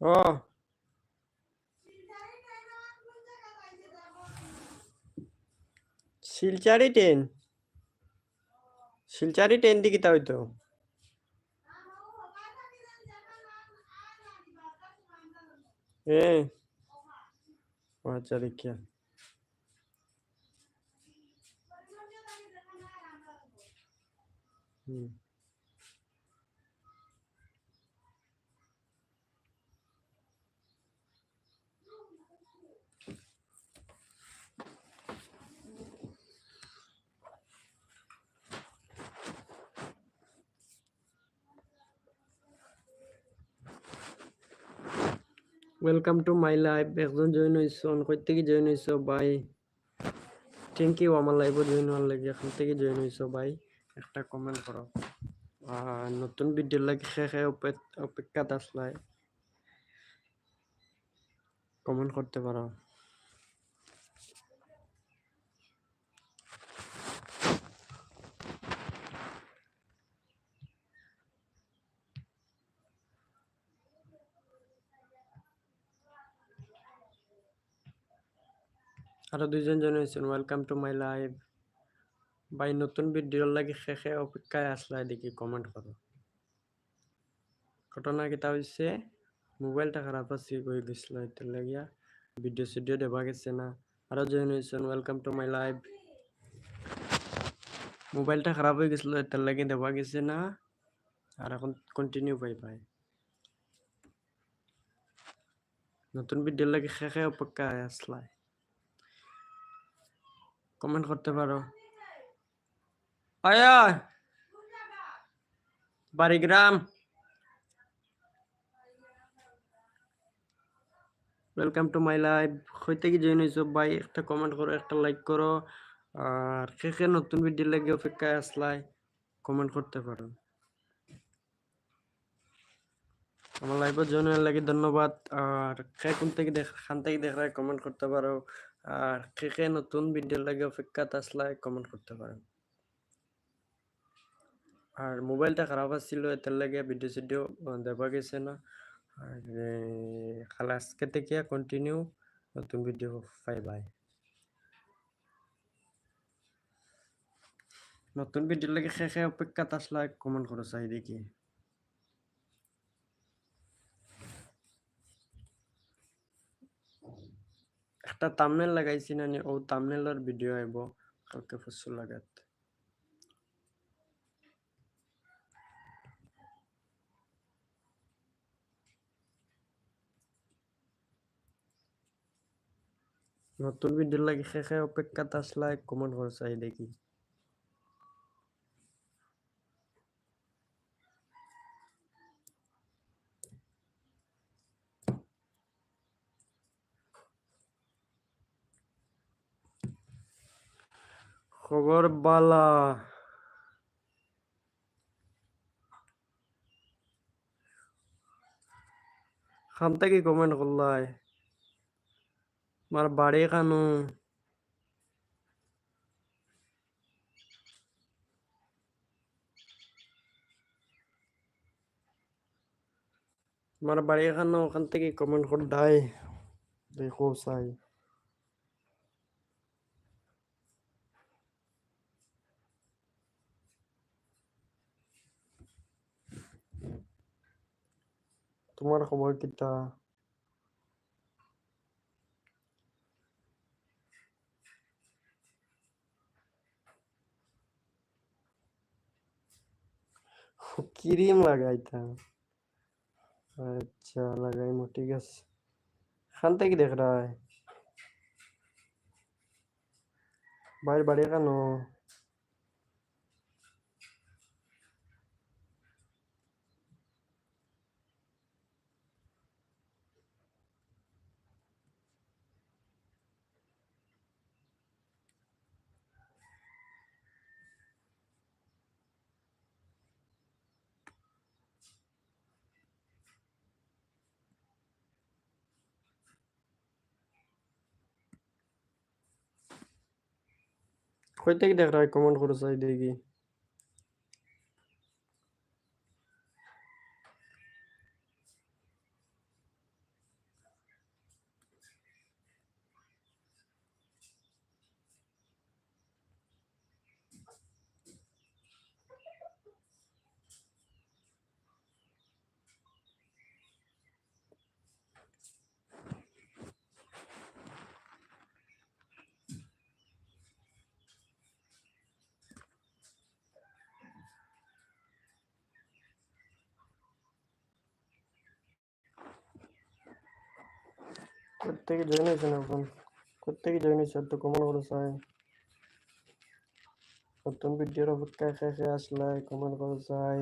ও। শিলচারি train? শিলচারি train দিকে তা হইতো হ্যাঁ আচ্ছা দেখিয়া ওয়েলকাম টু মাই লাইফ একজন জয়েন হইছন কই থেকে জয়েন হয়েছ ভাই। থ্যাংক ইউ আমার লাইভে জয়েন হওয়ার লাগে। এখান থেকে জয়েন হয়েছ ভাই। একটা কমেন্ট করো। নতুন ভিডিও লাগে শেষে অপেক্ষাত আসলাই। কমেন্ট করতে পারো। আরও দুইজন জন হয়েছেন। ওয়েলকাম টু মাই লাইভ ভাই, নতুন ভিডিওর লাগে শেষে অপেক্ষায় আসলাই দেখি কমেন্ট করো। ঘটনা কিতা হয়েছে মোবাইলটা খারাপ আছে, কই দিছিল, এটার লাগিয়া ভিডিও সিডিও দেবা গেছে না। আরও জয়েন হয়েছেন ওয়েলকাম টু মাই লাইভ মোবাইলটা খারাপ হয়ে গেছিল, এটার লাগে দেবা গেছে না। আর এখন কন্টিনিউ পাই পাই নতুন ভিডিওর লাগে শেষে অপেক্ষায় আসলাই কমেন্ট করতে পারো। আয়া বাড়িগ্রাম ওয়েলকাম টু মাই লাইভ হইতে কি জয়েন হইছো? ভাই, একটা কমেন্ট করো, একটা লাইক করো। আর কে কে নতুন ভিডিও লাগে অপেক্ষায় আসলাই কমেন্ট করতে পারো। আমার লাইভে জয়েন হওয়ার লাগে ধন্যবাদ। আর কে কোন থেকে দেখ খান থেকে দেখায় কমেন্ট করতে পারো। আর কে কে নতুন ভিডিও লাগে অপেক্ষাতে আসলাই কমেন্ট করতে পারো আর মোবাইলটা খারাপ আছিল, এটার লাগে ভিডিও সিডিও দেওয়া গেছে না। আর খালা আজকে থেকে কন্টিনিউ নতুন ভিডিও পাই বাই। নতুন ভিডিও লাগে শেষে অপেক্ষাতে আসলে কমেন্ট করো চাই দেখি। একটা তামনেল লাগাইছি না ও তামনেলৰ ভিডিঅ' আহিব কালকে ফুচু লাগাত নতুন ভিডিঅ' লাগি শেষে অপেক্ষাত আছিলা কমেণ্ট কৰিছে দেখি। খবর বালা। খান থেকে কমেন্ট করলাই আমার বাড়ি কানু আমার বাড়ি এখানে ওখান থেকে কমেন্ট করে দাই দেখো চাই। তোমার খবর কিটা ক্রিম লাগাইতাম আচ্ছা লাগাইমো ঠিক আছে খান থেকে দেখ রায় বাইর বাড়ি কেন কই থেকে দেখ রায় কমেন্ট করে চাই দেখি কোথেকে জয়েন হয়েছেন এখন কোথেকে জয়েন হয়েছে তো কমন করে চাই নতুন খেয়ে আসলে কমেন্ট করে চাই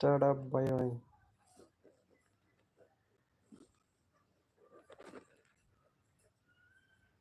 টাটা বাই বাই